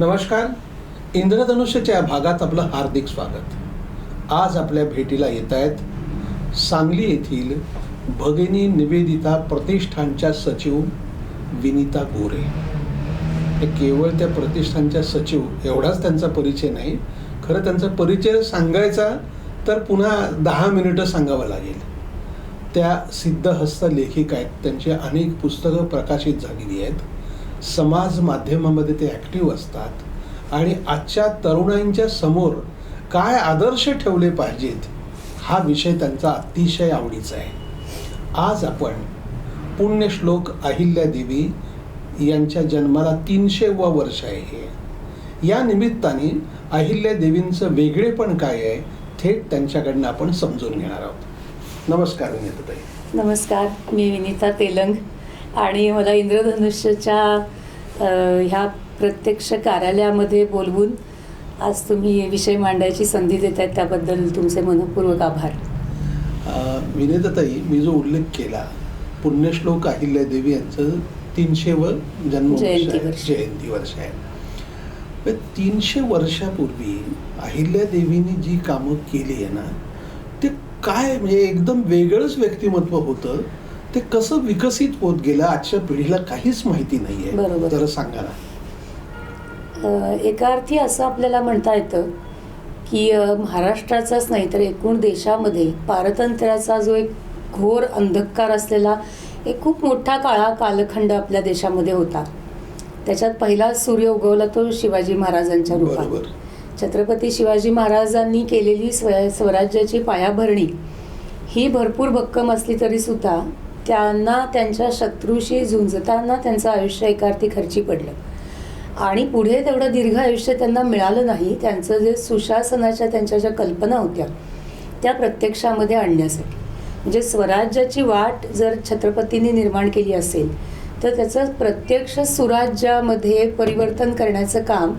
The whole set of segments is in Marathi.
नमस्कार. इंद्रधनुष्यच्या या भागात आपलं हार्दिक स्वागत. आज आपल्या भेटीला येत आहेत सांगली येथील भगिनी निवेदिता प्रतिष्ठानच्या सचिव विनीता गोरे. हे केवळ त्या प्रतिष्ठानच्या सचिव एवढाच त्यांचा परिचय नाही. खरं त्यांचा परिचय सांगायचा तर पुन्हा दहा मिनिटं सांगावं लागेल. त्या सिद्धहस्त लेखिका आहेत. त्यांची अनेक पुस्तकं प्रकाशित झालेली आहेत. समाज माध्यमामध्ये ते ॲक्टिव्ह असतात. आणि आजच्या तरुणांच्या समोर काय आदर्श ठेवले पाहिजेत हा विषय त्यांचा अतिशय आवडीचा आहे. आज आपण पुण्यश्लोक अहिल्यादेवी यांच्या जन्माला तीनशेवं वर्ष आहे हे. या निमित्ताने अहिल्यादेवींचं वेगळेपण काय आहे थेट त्यांच्याकडनं आपण समजून घेणार आहोत. नमस्कार विनीताताई. नमस्कार मी विनीता तेलंग. आणि मला इंद्रधनुष्यच्या ह्या प्रत्यक्ष कार्यालयामध्ये बोलवून आज तुम्ही विषय मांडायची संधी देत आहेत त्याबद्दल तुमचे मनपूर्वक आभार. विनीताताई मी जो उल्लेख केला पुण्यश्लोक अहिल्यादेवी यांचं जयंती आहे, वर्ष. जयंती वर्ष आहे. तीनशे वर्षापूर्वी अहिल्यादेवींनी जी कामं केली आहे ना ते काय म्हणजे एकदम वेगळंच व्यक्तिमत्व होतं. ते कसं विकसित होत गेलं आजच्या पिढीला काहीच माहिती नाहीये. बरोबर. तर सांगा ना. एका अर्थी असं आपल्याला म्हणता येतं की महाराष्ट्राचाच नाही तर एकूण देशामध्ये पारतंत्र्याचा जो एक घोर अंधकार असलेला एक खूप मोठा काळा कालखंड आपल्या देशामध्ये होता. त्याच्यात पहिला सूर्य उगवला तो शिवाजी महाराजांच्या रूपात. छत्रपती शिवाजी महाराजांनी केलेली स्व स्वराज्याची पायाभरणी ही भरपूर भक्कम असली तरी सुद्धा त्यांना त्यांच्या शत्रूशी झुंजताना त्यांचं आयुष्य एकार्थी खर्ची पडलं. आणि पुढे तेवढं दीर्घ आयुष्य त्यांना मिळालं नाही त्यांचं जे सुशासनाच्या त्यांच्या ज्या कल्पना होत्या त्या प्रत्यक्षामध्ये आणण्यासाठी. म्हणजे स्वराज्याची वाट जर छत्रपतींनी निर्माण केली असेल तर त्याचं प्रत्यक्ष सुराज्यामध्ये परिवर्तन करण्याचं काम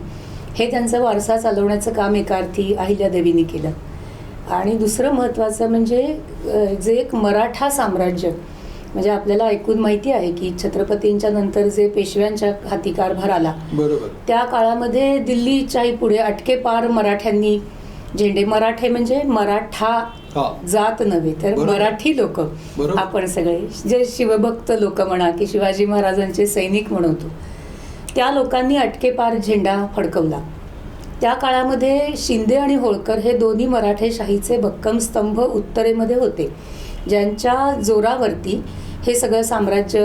हे त्यांचा वारसा चालवण्याचं काम एका अर्थी केलं. आणि दुसरं महत्त्वाचं म्हणजे जे एक मराठा साम्राज्य म्हणजे आपल्याला ऐकून माहिती आहे की छत्रपतींच्या नंतर जे पेशव्यांच्या हाती कारभार आला बरोबर त्या काळामध्ये दिल्लीच्याही पुढे अटके पार मराठ्यांनी झेंडे मराठे म्हणजे मराठा जात नव्हे तर. मराठी लोक. आपण सगळे जे शिवभक्त लोक म्हणा की शिवाजी महाराजांचे सैनिक म्हणतो त्या लोकांनी अटकेपार झेंडा फडकवला त्या काळामध्ये शिंदे आणि होळकर हे दोन्ही मराठेशाहीचे भक्कम स्तंभ उत्तरेमध्ये होते ज्यांच्या जोरावरती हे सगळं साम्राज्य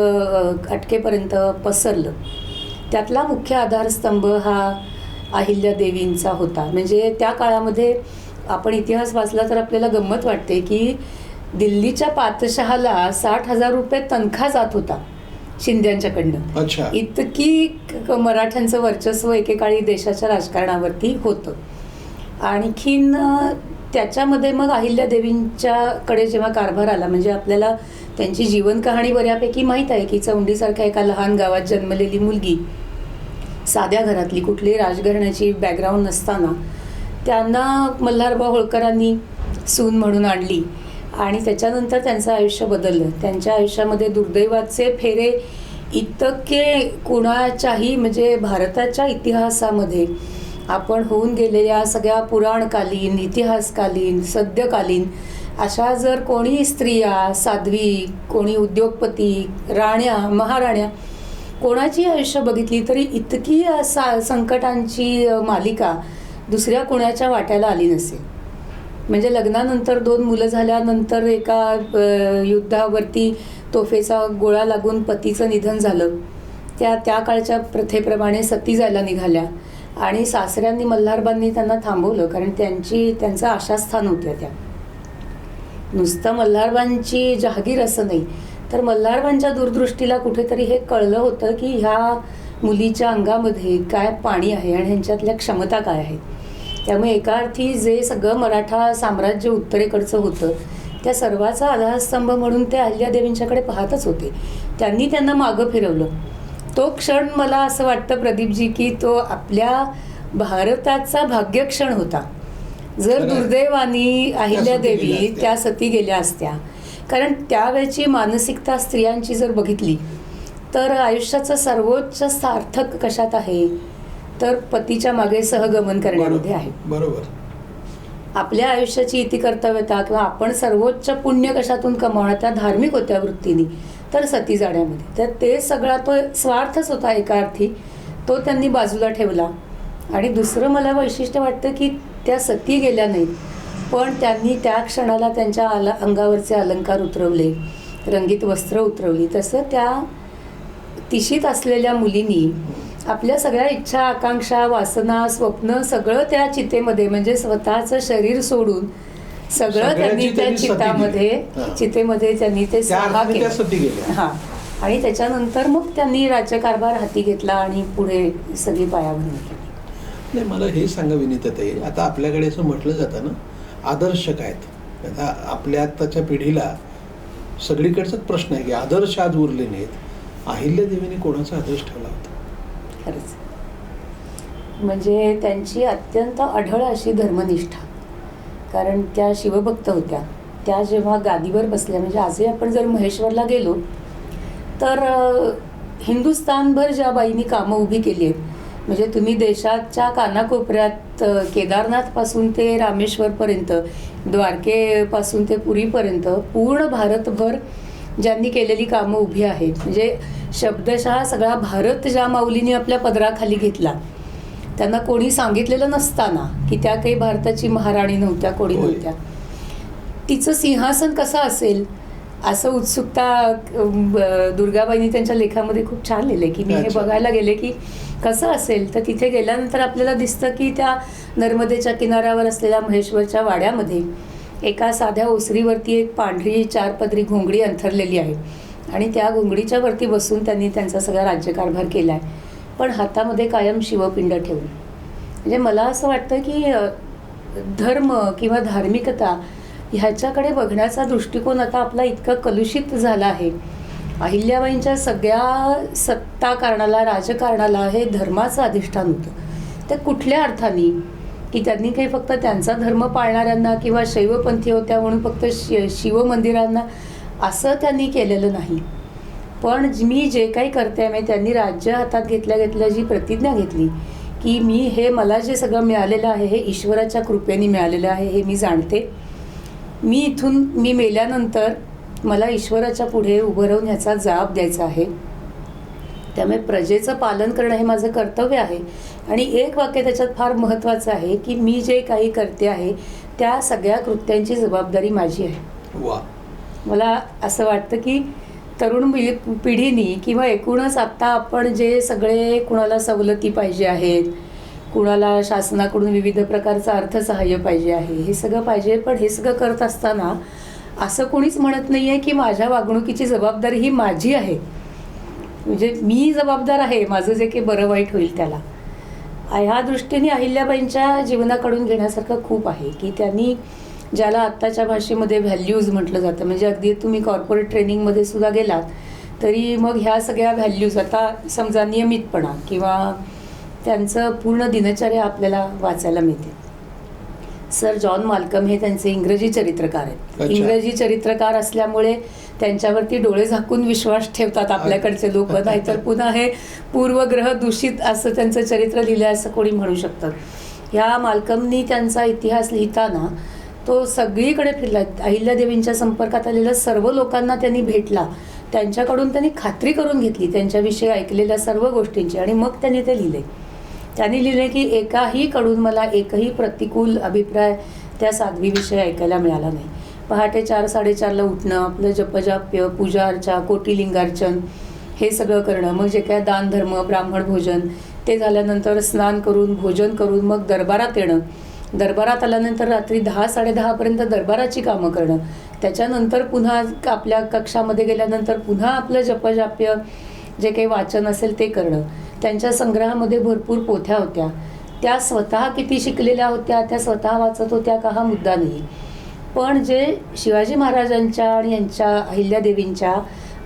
अटकेपर्यंत पसरलं. त्यातला मुख्य आधारस्तंभ हा अहिल्यादेवींचा होता. म्हणजे त्या काळामध्ये आपण इतिहास वाचला तर आपल्याला गंमत वाटते की दिल्लीच्या पातशहाला साठ हजार रुपये तनखा जात होता शिंद्यांच्याकडनं. अच्छा. इतकी मराठ्यांचं वर्चस्व एकेकाळी देशाच्या राजकारणावरती होतं. आणखीन त्याच्यामध्ये मग अहिल्यादेवींच्याकडे जेव्हा कारभार आला म्हणजे आपल्याला त्यांची जीवन कहाणी बऱ्यापैकी माहीत आहे की चौंडीसारख्या एका लहान गावात जन्मलेली मुलगी साध्या घरातली कुठली राजघराण्याची बॅकग्राऊंड नसताना त्यांना मल्हारबा होळकरांनी सून म्हणून आणली आणि त्याच्यानंतर त्यांचं आयुष्य बदललं. त्यांच्या आयुष्यामध्ये दुर्दैवाचे फेरे इतके कुणाच्याही म्हणजे भारताच्या इतिहासामध्ये आपण होऊन गेलेल्या सगळ्या पुराणकालीन इतिहासकालीन सद्यकालीन अशा जर कोणी स्त्रिया साध्वी कोणी उद्योगपती राण्या महाराण्या कोणाची आयुष्य बघितली तरी इतकी सा संकटांची मालिका दुसऱ्या कोणाच्या वाट्याला आली नसेल. म्हणजे लग्नानंतर दोन मुलं झाल्यानंतर एका युद्धावरती तोफेचा गोळा लागून पतीचं निधन झालं. त्या त्या काळच्या प्रथेप्रमाणे सती जायला निघाल्या. आणि सासऱ्यांनी मल्हारबांनी त्यांना थांबवलं कारण त्यांची त्यांचं आशास्थान होत्या त्या. नुसतं मल्हारबांची जहागीर असं नाही तर मल्हारबांच्या दूरदृष्टीला कुठेतरी हे कळलं होतं की ह्या मुलीच्या अंगामध्ये काय पाणी आहे आणि ह्यांच्यातल्या क्षमता काय आहेत त्यामुळे एका अर्थी जे सगळं मराठा साम्राज्य उत्तरेकडचं होतं त्या सर्वाचा आधारस्तंभ म्हणून ते अहिल्यादेवींच्याकडे पाहतच होते. त्यांनी त्यांना मागं फिरवलं. तो क्षण मला असं वाटतं प्रदीपजी की तो आपल्या भारताचा भाग्यक्षण होता. जर. दुर्दैवानी अहिल्यादेवी. त्या सती गेल्या असत्या. कारण त्यावेळची मानसिकता स्त्रियांची जर बघितली तर आयुष्याचं सर्वोच्च सार्थक कशात आहे? तर पतीच्या मागे सहगमन करण्यामध्ये आहे. बरोबर आपल्या आयुष्याची इति कर्तव्यता किंवा आपण सर्वोच्च पुण्य कशातून कमावणार त्या धार्मिक होत्या वृत्तीने. तर सती जाण्यामध्ये. तर ते सगळा तो स्वार्थच होता एका अर्थी तो त्यांनी बाजूला ठेवला. आणि दुसरं मला वैशिष्ट्य वाटतं की त्या सती गेल्या नाहीत. पण त्यांनी त्या क्षणाला त्यांच्या आला अंगावरचे अलंकार उतरवले. रंगीत वस्त्र उतरवली. तसं त्या तिशीत असलेल्या मुलींनी आपल्या सगळ्या इच्छा आकांक्षा वासना स्वप्न सगळं त्या चितेमध्ये म्हणजे स्वतःचं शरीर सोडून सगळं त्यांनी त्या चितामध्ये. चितेमध्ये त्यांनी ते त्या केलं. हा. आणि त्याच्यानंतर मग त्यांनी राज्यकारभार हाती घेतला आणि पुढे सगळी पायाभरणी केली. नाही मला हे सांगा विनीतताई आता आपल्याकडे असं म्हटलं जातं ना आदर्श काय आहेत? आता आपल्या आत्ताच्या पिढीला सगळीकडचाच प्रश्न आहे की आदर्श आज उरले नाहीत. अहिल्या देवीने कोणाचा आदर्श ठेवला होता? खरंच. म्हणजे त्यांची अत्यंत अढळ अशी धर्मनिष्ठा. कारण त्या शिवभक्त होत्या. त्या जेव्हा गादीवर बसल्या म्हणजे आजही आपण जर महेश्वरला गेलो तर हिंदुस्थानभर ज्या बाईंनी कामं उभी केली आहेत म्हणजे तुम्ही देशाच्या कानाकोपऱ्यात केदारनाथपासून ते रामेश्वरपर्यंत द्वारकेपासून ते पुरीपर्यंत पूर्ण भारतभर ज्यांनी केलेली कामं उभी आहेत. म्हणजे शब्दशः सगळा भारत ज्या माऊलीने आपल्या पदराखाली घेतला त्यांना कोणी सांगितलेलं नसताना की त्या काही भारताची महाराणी नव्हत्या कोणी. नव्हत्या तिचं सिंहासन कसं असेल असं उत्सुकता दुर्गाबाईंनी त्यांच्या लेखामध्ये खूप छान लिहिले की मी हे. बघायला गेले की कसं असेल तर तिथे गेल्यानंतर आपल्याला दिसतं की त्या नर्मदेच्या किनाऱ्यावर असलेल्या महेश्वरच्या वाड्यामध्ये एका साध्या ओसरीवरती एक पांढरी चारपदरी घोंगडी अंथरलेली आहे आणि त्या घोंगडीच्या वरती बसून त्यांनी त्यांचा सगळा राज्यकारभार केला आहे पण हातामध्ये कायम शिवपिंड ठेवून. म्हणजे मला असं वाटतं की धर्म किंवा धार्मिकता ह्याच्याकडे बघण्याचा दृष्टिकोन आता आपला इतका कलुषित झाला आहे. अहिल्याबाईंच्या सगळ्या सत्ता कारणाला राजकारणाला हे धर्माचं अधिष्ठान होतं. ते कुठल्या अर्थाने? की त्यांनी काही फक्त त्यांचा धर्म पाळणाऱ्यांना किंवा शैवपंथी होत्या म्हणून फक्त शि शिवमंदिरांना असं त्यांनी केलेलं नाही. पण मी जे काही करते म्हणजे त्यांनी राज्य हातात घेतल्या घेतल्या जी प्रतिज्ञा घेतली की मी हे मला जे सगळं मिळालेलं आहे हे ईश्वराच्या कृपेने मिळालेलं आहे हे मी जाणते. मी इथून मी मेल्यानंतर मला ईश्वराच्या पुढे उभं राहून ह्याचा जाब द्यायचा आहे. त्यामुळे प्रजेचं पालन करणं हे माझं कर्तव्य आहे. आणि एक वाक्य त्याच्यात फार महत्त्वाचं आहे की मी जे काही करते आहे त्या सगळ्या कृत्यांची जबाबदारी माझी आहे. वा. मला असं वाटतं की तरुण पिढीनी किंवा एकूणच आत्ता आपण जे सगळे कुणाला सवलती पाहिजे आहेत कुणाला शासनाकडून विविध प्रकारचं अर्थसहाय्य पाहिजे आहे हे सगळं पाहिजे पण हे सगळं करत असताना असं कोणीच म्हणत नाही आहे की माझ्या वागणुकीची जबाबदारी ही माझी आहे. म्हणजे मी जबाबदार आहे माझं जे काही बरं वाईट होईल त्याला. ह्या दृष्टीने अहिल्याबाईंच्या जीवनाकडून घेण्यासारखं खूप आहे की त्यांनी ज्याला आत्ताच्या भाषेमध्ये व्हॅल्यूज म्हटलं जातं. म्हणजे अगदी तुम्ही कॉर्पोरेट ट्रेनिंगमध्ये सुद्धा गेलात तरी मग ह्या सगळ्या व्हॅल्यूज आता समजा नियमितपणा किंवा त्यांचं पूर्ण दिनचर्या आपल्याला वाचायला मिळते. सर जॉन माल्कम हे त्यांचे इंग्रजी चरित्रकार आहेत. इंग्रजी चरित्रकार असल्यामुळे त्यांच्यावरती डोळे झाकून विश्वास ठेवतात आपल्याकडचे लोक नाहीतर पुन्हा हे पूर्वग्रह दूषित असं त्यांचं चरित्र लिहिलं आहे असं कोणी म्हणू शकतं. ह्या माल्कमनी त्यांचा इतिहास लिहिताना तो सगळीकडे फिरला. अहिल्यादेवींच्या संपर्कात आलेल्या सर्व लोकांना त्यांनी भेटला. त्यांच्याकडून त्यांनी खात्री करून घेतली. त्यांच्याविषयी ऐकलेल्या सर्व गोष्टींची. आणि मग त्यांनी ते लिहिले. त्यांनी लिहिले की एकाही कडून मला एकही प्रतिकूल अभिप्राय त्या साध्वीविषयी ऐकायला मिळाला नाही. पहाटे चार साडेचारला उठणं आपलं जपजाप्य पूजा अर्चा कोटिलिंगार्चन हे सगळं करणं मग जे काय दानधर्म ब्राह्मण भोजन ते झाल्यानंतर स्नान करून भोजन करून मग दरबारात येणं दरबारात आल्यानंतर रात्री दहा साडेदहापर्यंत दरबाराची कामं करणं. त्याच्यानंतर पुन्हा आपल्या कक्षामध्ये गेल्यानंतर पुन्हा आपलं जपजाप्य जे काही वाचन असेल ते करणं. त्यांच्या संग्रहामध्ये भरपूर पोथ्या होत्या. त्या स्वतः किती शिकलेल्या होत्या त्या स्वतः वाचत होत्या का हा मुद्दा नाही. पण जे शिवाजी महाराजांच्या आणि यांच्या अहिल्यादेवींच्या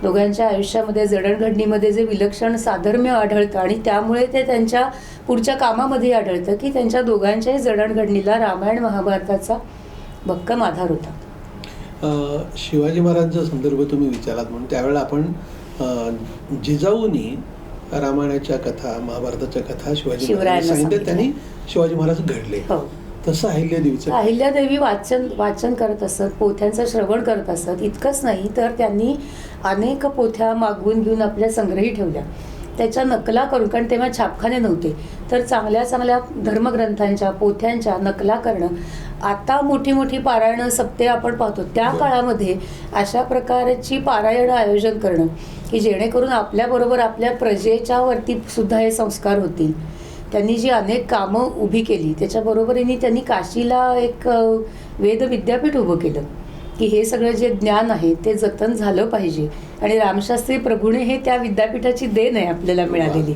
दोघांच्या आयुष्यामध्ये जडणघडणीमध्ये जे विलक्षण साधर्म्य आढळतं आणि त्यामुळे ते त्यांच्या पुढच्या कामामध्ये आढळतं की त्यांच्या दोघांच्याही जडणघडणीला रामायण महाभारताचा भक्कम आधार होता. शिवाजी महाराजांचा संदर्भ तुम्ही विचारात म्हणून त्यावेळेला आपण जिजाऊनी रामायणाच्या कथा महाभारताच्या कथा शिवाजी सांगितल्या. त्यांनी शिवाजी महाराज घडले. हो. तसं अहिल्यादेवीचं अहिल्यादेवी वाचन वाचन करत असत पोथ्यांचं श्रवण करत असत इतकंच नाही तर त्यांनी अनेक पोथ्या मागवून घेऊन आपल्या संग्रही ठेवल्या. त्याच्या नकला करून कारण तेव्हा छापखाने नव्हते तर चांगल्या चांगल्या धर्मग्रंथांच्या पोथ्यांच्या नकला करणं. आता मोठी मोठी पारायणं सप्ते आपण पाहतो. त्या. काळामध्ये अशा प्रकारची पारायण आयोजन करणं की जेणेकरून आपल्याबरोबर आपल्या प्रजेच्या वरती सुद्धा हे संस्कार होतील. त्यांनी जी अनेक कामं उभी केली त्याच्याबरोबरीने त्यांनी काशीला एक वेद विद्यापीठ उभं केलं की हे सगळं जे ज्ञान आहे ते जतन झालं पाहिजे. आणि रामशास्त्री प्रभूने हे त्या विद्यापीठाची देण आहे आपल्याला मिळालेली.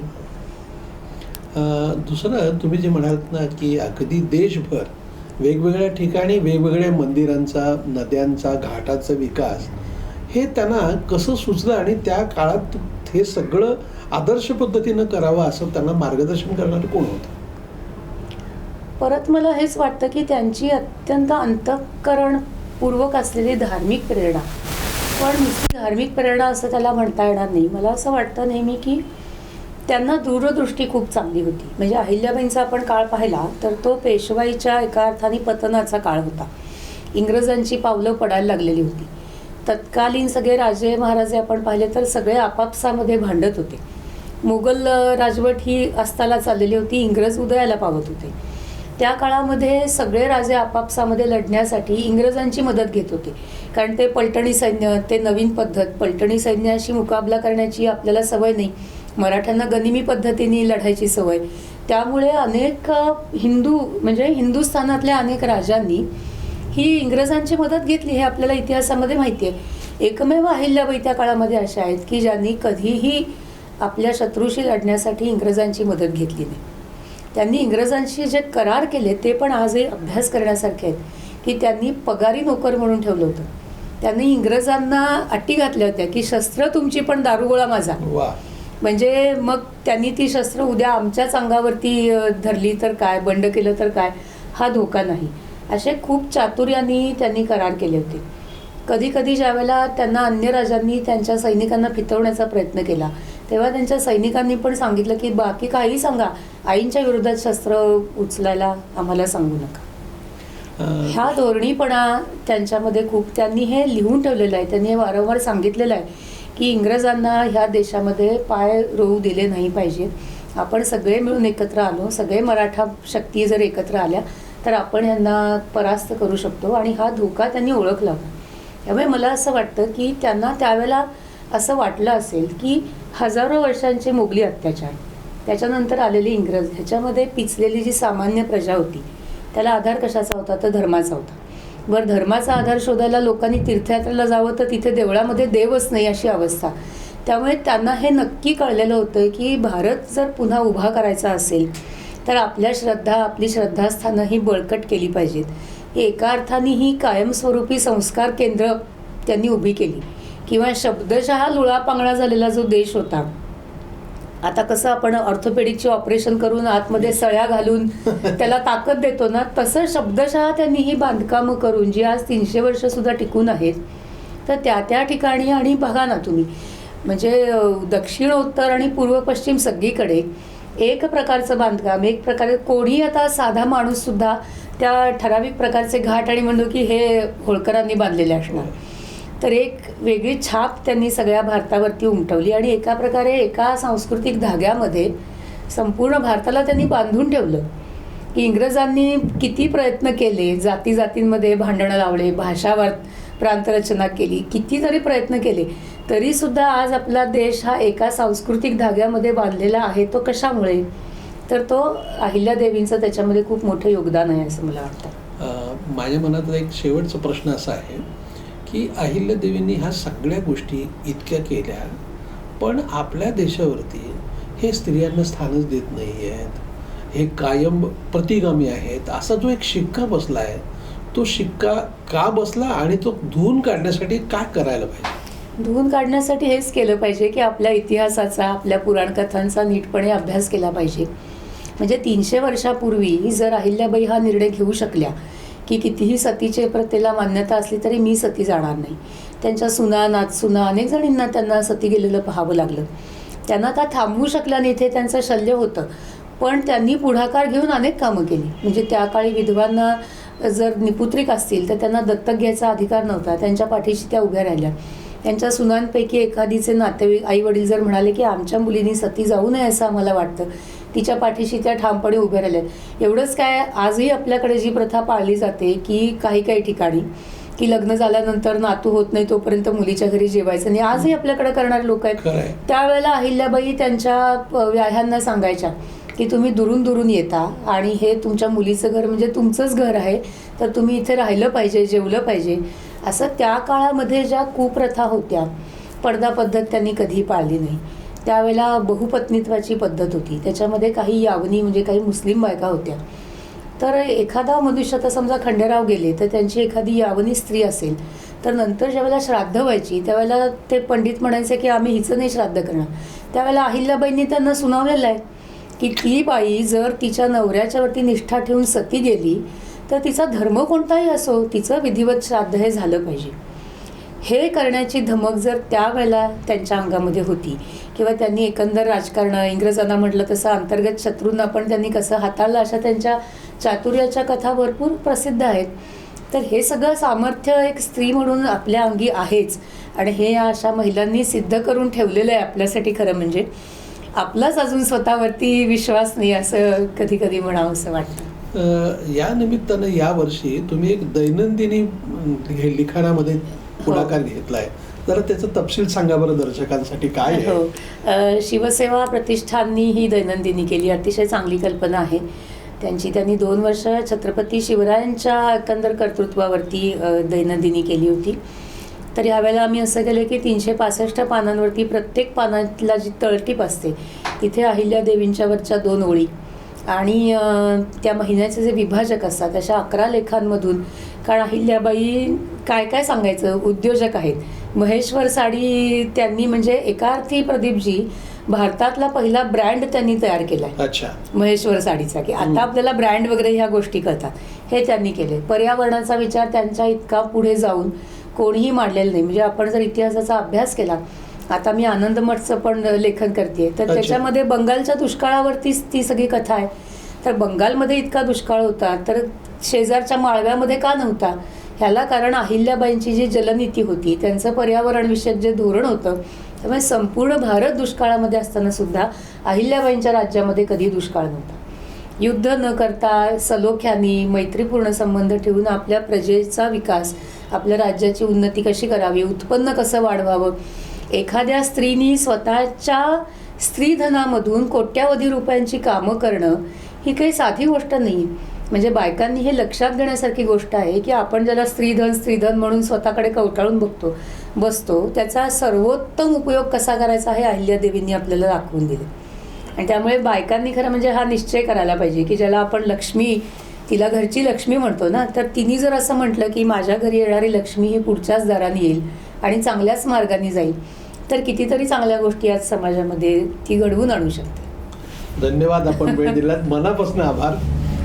दुसरं तुम्ही जे म्हणालात ना की अगदी देशभर वेगवेगळ्या ठिकाणी वेगवेगळ्या मंदिरांचा नद्यांचा घाटाचा विकास हे त्यांना कसं सुचलं आणि त्या काळात हे सगळं आदर्श पद्धतीनं करावं असं त्यांना मार्गदर्शन करणारं कोण होतं? परत मला हेच वाटतं की त्यांची अत्यंत अंतःकरणपूर्वक असलेली धार्मिक प्रेरणा. पण नुसती धार्मिक प्रेरणा असं त्याला म्हणता येणार नाही. मला असं वाटतं नेहमी की त्यांना दूरदृष्टी खूप चांगली होती. म्हणजे अहिल्याबाईंचा आपण काळ पाहिला तर तो पेशवाईच्या एका अर्थाने पतनाचा काळ होता. इंग्रजांची पावलं पडायला लागलेली होती. तत्कालीन सगळे राजे महाराजे आपण पाहिले तर सगळे आपापसामध्ये भांडत होते. मुघल राजवट ही अस्ताला चाललेली होती. इंग्रज उदयाला पावत होते. त्या काळामध्ये सगळे राजे आपापसामध्ये लढण्यासाठी इंग्रजांची मदत घेत होते. कारण ते पलटणी सैन्य ते नवीन पद्धत पलटणी सैन्याशी मुकाबला करण्याची आपल्याला सवय नाही. मराठ्यांना गनिमी पद्धतीने लढायची सवय. त्यामुळे अनेक हिंदू म्हणजे हिंदुस्थानातल्या अनेक राजांनी ही इंग्रजांची मदत घेतली हे आपल्याला इतिहासामध्ये माहिती आहे. एकमेव अहिल्याबाई त्या काळामध्ये अशा आहेत की ज्यांनी कधीही आपल्या शत्रूशी लढण्यासाठी इंग्रजांची मदत घेतली नाही. त्यांनी इंग्रजांशी जे करार केले ते पण आजही अभ्यास करण्यासारखे आहेत की त्यांनी पगारी नोकर म्हणून ठेवलं होतं. त्यांनी इंग्रजांना अटी घातल्या होत्या की शस्त्र तुमची पण दारुगोळा माझा. म्हणजे मग त्यांनी ती शस्त्र उद्या आमच्याच अंगावरती धरली तर काय बंड केलं तर काय हा धोका नाही. असे खूप चातुर्याने त्यांनी करार केले होते. कधी कधी ज्यावेळेला त्यांना अन्य राजांनी त्यांच्या सैनिकांना फितवण्याचा प्रयत्न केला तेव्हा त्यांच्या सैनिकांनी पण सांगितलं की बाकी काही सांगा. आईंच्या विरोधात शस्त्र उचलायला आम्हाला सांगू नका. ह्या धोरणीपणा त्यांच्यामध्ये खूप त्यांनी हे लिहून ठेवलेलं आहे त्यांनी हे वारंवार सांगितलेलं आहे की इंग्रजांना ह्या देशामध्ये पाय रोवू दिले नाही पाहिजेत. आपण सगळे मिळून एकत्र आलो सगळे मराठा शक्ती जर एकत्र आल्या तर आपण यांना परास्त करू शकतो आणि हा धोका त्यांनी ओळखला त्यामुळे मला असं वाटतं की त्यांना त्यावेळेला असं वाटलं असेल की हजारो वर्षांचे मुघली अत्याचार. त्याच्यानंतर आलेले इंग्रज ह्याच्यामध्ये पिचलेली जी सामान्य प्रजा होती त्याला आधार कशाचा होता? तर धर्माचा होता. बरं धर्माचा आधार शोधायला लोकांनी तीर्थयात्रेला जावं तर तिथे देवळामध्ये देवच नाही अशी अवस्था. त्यामुळे त्यांना हे नक्की कळलेलं होतं की भारत जर पुन्हा उभा करायचा असेल तर आपल्या श्रद्धा आपली श्रद्धास्थानं ही बळकट केली पाहिजेत. एका अर्थाने ही कायमस्वरूपी संस्कार केंद्र त्यांनी उभी केली. किंवा शब्दशः लुळा पांगळा झालेला जो देश होता आता कसं आपण ऑर्थोपेडिकचे ऑपरेशन करून आतमध्ये सळ्या घालून त्याला ताकद देतो ना तसं शब्दशः त्यांनी ही बांधकामं करून जी आज तीनशे वर्ष सुद्धा टिकून आहेत तर त्या त्या ठिकाणी आणि बघा ना तुम्ही म्हणजे दक्षिण उत्तर आणि पूर्व पश्चिम सगळीकडे एक प्रकारचं बांधकाम एक प्रकारे कोणी आता साधा माणूस सुद्धा त्या ठराविक प्रकारचे घाट आणि म्हणतो की हे होळकरांनी बांधलेले असणार. तर एक वेगळी छाप त्यांनी सगळ्या भारतावरती उमटवली आणि एका प्रकारे एका सांस्कृतिक धाग्यामध्ये संपूर्ण भारताला त्यांनी बांधून ठेवलं. की इंग्रजांनी किती प्रयत्न केले जाती जातींमध्ये भांडणं लावले भाषावर प्रांतरचना केली कितीतरी प्रयत्न केले तरीसुद्धा आज आपला देश हा एका सांस्कृतिक धाग्यामध्ये बांधलेला आहे तो कशामुळे? तर तो अहिल्यादेवींचं त्याच्यामध्ये खूप मोठं योगदान आहे असं मला वाटतं. माझ्या मनात एक शेवटचा प्रश्न असा आहे. की अहिल्यादेवींनी ह्या सगळ्या गोष्टी इतक्या केल्या पण आपल्या देशावरती हे स्त्रियांना स्थानच देत नाही आहेत हे कायम प्रतिगामी आहेत. असा जो एक शिक्का बसला आहे तो शिक्का का बसला आणि तो धुवून काढण्यासाठी काय करायला पाहिजे? धुवून काढण्यासाठी हेच केलं पाहिजे की आपल्या इतिहासाचा आपल्या पुराणकथांचा नीटपणे अभ्यास केला पाहिजे. म्हणजे तीनशे वर्षापूर्वी जर अहिल्याबाई हा निर्णय घेऊ शकल्या की कितीही सतीचे प्रथेला मान्यता असली तरी मी सती जाणार नाही. त्यांच्या सुना नातसुना अनेक जणींना त्यांना सती गेलेलं पाहावं लागलं. त्यांना आता थांबवू शकल्या नाही इथे त्यांचं शल्य होतं. पण त्यांनी पुढाकार घेऊन अनेक कामं केली. म्हणजे त्या काळी विधवांना जर निपुत्रिक असतील तर त्यांना दत्तक घ्यायचा अधिकार नव्हता. त्यांच्या पाठीशी त्या उभ्या राहिल्या. त्यांच्या सुनांपैकी एखादीचे नातेवाईक आई वडील जर म्हणाले की आमच्या मुलींनी सती जाऊ नये असं आम्हाला वाटतं तिच्या पाठीशी त्या ठामपणे उभ्या राहिल्या एवढंच काय आजही आपल्याकडे जी प्रथा पाळली जाते की काही काही ठिकाणी की लग्न झाल्यानंतर नातू होत नाही तोपर्यंत मुलीच्या घरी जेवायचं नाही आजही आपल्याकडे करणारे लोक आहेत. त्यावेळेला अहिल्याबाई त्यांच्या व्याह्यांना सांगायच्या की तुम्ही दुरून दुरून येता आणि हे तुमच्या मुलीचं घर म्हणजे तुमचंच घर आहे तर तुम्ही इथे राहिलं पाहिजे जेवलं पाहिजे. असं त्या काळामध्ये ज्या कुप्रथा होत्या पडदा पद्धत त्यांनी कधी पाळली नाही. त्यावेळेला बहुपत्नीत्वाची पद्धत होती. त्याच्यामध्ये काही यावनी म्हणजे काही मुस्लिम बायका होत्या. तर एखादा मनुष्य आता समजा खंडेराव गेले तर त्यांची एखादी यावनी स्त्री असेल तर नंतर ज्यावेळेला श्राद्ध व्हायची त्यावेळेला ते पंडित म्हणायचे की आम्ही हिचं नाही श्राद्ध करणार. त्यावेळेला अहिल्याबाईंनी त्यांना सुनावलेलं आहे की ती बाई जर तिच्या नवऱ्याच्यावरती निष्ठा ठेवून सती गेली तर तिचा धर्म कोणताही असो तिचं विधिवत श्राद्ध हे झालं पाहिजे. हे करण्याची धमक जर त्यावेळेला त्यांच्या अंगामध्ये होती किंवा त्यांनी एकंदर राजकारण इंग्रजांना म्हटलं तसं अंतर्गत शत्रूंना पण त्यांनी कसं हाताळलं अशा त्यांच्या चातुर्याच्या कथा भरपूर प्रसिद्ध आहेत. तर हे सगळं सामर्थ्य एक स्त्री म्हणून आपल्या अंगी आहेच आणि हे या अशा महिलांनी सिद्ध करून ठेवलेलं आहे आपल्यासाठी खरं म्हणजे. आपलाच अजून स्वतःवरती विश्वास नाही असं कधी कधी म्हणावं असं वाटतं. या निमित्तानं यावर्षी तुम्ही एक दैनंदिनी लिखाणामध्ये पुढाकार घेतलाय. जरा त्याचं तपशील सांगा बरं दर्शकांसाठी काय आहे? हो. शिवसेवा प्रतिष्ठाननी ही दैनंदिनी केली. अतिशय चांगली कल्पना आहे. त्यांची त्यांनी दोन वर्ष छत्रपती शिवरायांच्या एकंदर कर्तृत्वावरती दैनंदिनी केली होती. तर यावेळेला आम्ही असं केलं की तीनशे पासष्ट पानांवरती प्रत्येक पानातला जी तळटीप असते तिथे अहिल्या देवींच्यावरच्या दोन ओळी आणि त्या महिन्याचे जे विभाजक असतात अशा अकरा लेखांमधून कारण अहिल्याबाई काय काय सांगायचं? उद्योजक आहेत. महेश्वर साडी त्यांनी म्हणजे एका अर्थी प्रदीपजी भारतातला पहिला ब्रँड त्यांनी तयार केला अच्छा. महेश्वर साडीचा. की. आता आपल्याला ब्रँड वगैरे ह्या गोष्टी कळतात. हे त्यांनी केले पर्यावरणाचा विचार त्यांच्या इतका पुढे जाऊन कोणीही मांडलेला नाही. म्हणजे आपण जर इतिहासाचा अभ्यास केला आता मी आनंद मठचं पण लेखन करते तर. त्याच्यामध्ये बंगालच्या दुष्काळावरतीच ती सगळी कथा आहे. तर बंगालमध्ये इतका दुष्काळ होता तर शेजारच्या माळव्यामध्ये का नव्हता? ह्याला कारण अहिल्याबाईंची जी जलनीती होती त्यांचं पर्यावरणविषयक जे धोरण होतं त्यामुळे संपूर्ण भारत दुष्काळामध्ये असताना सुद्धा अहिल्याबाईंच्या राज्यामध्ये कधी दुष्काळ नव्हता. युद्ध न करता सलोख्यानी मैत्रीपूर्ण संबंध ठेवून आपल्या प्रजेचा विकास आपल्या राज्याची उन्नती कशी करावी उत्पन्न कसं वाढवावं एखाद्या स्त्रीनी स्वतःच्या स्त्रीधनामधून कोट्यावधी रुपयांची कामं करणं ही काही साधी गोष्ट नाही म्हणजे बायकांनी हे लक्षात घेण्यासारखी गोष्ट आहे की आपण ज्याला स्त्रीधन स्त्रीधन म्हणून स्वतःकडे कवटाळून बघतो बसतो त्याचा सर्वोत्तम उपयोग कसा करायचा हे अहिल्यादेवींनी आपल्याला दाखवून दिले. आणि त्यामुळे बायकांनी खरं म्हणजे हा निश्चय करायला पाहिजे की ज्याला आपण लक्ष्मी तिला घरची लक्ष्मी म्हणतो ना तर तिने जर असं म्हटलं की माझ्या घरी येणारी लक्ष्मी ही पुढच्याच दाराने येईल आणि चांगल्याच मार्गाने जाईल तर कितीतरी चांगल्या गोष्टी आज समाजामध्ये ती घडवून आणू शकते. धन्यवाद आपण वेळ दिलात. मनापासून आभार.